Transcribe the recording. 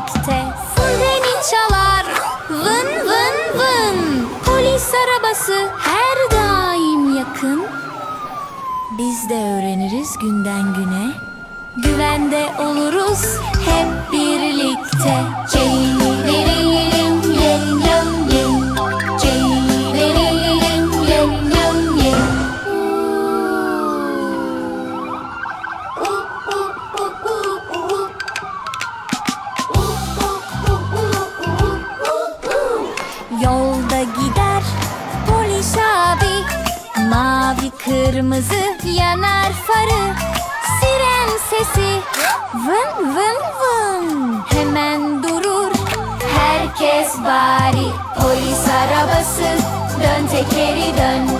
birlikte. Freni çalar Vın vın vın. Polis arabası her daim yakın. Biz de öğreniriz günden güne. Güvende oluruz Kırmızı yanar farı. Siren sesi vın vın vın. Hemen durur. Herkes bari Polis arabası. Dön tekeri dön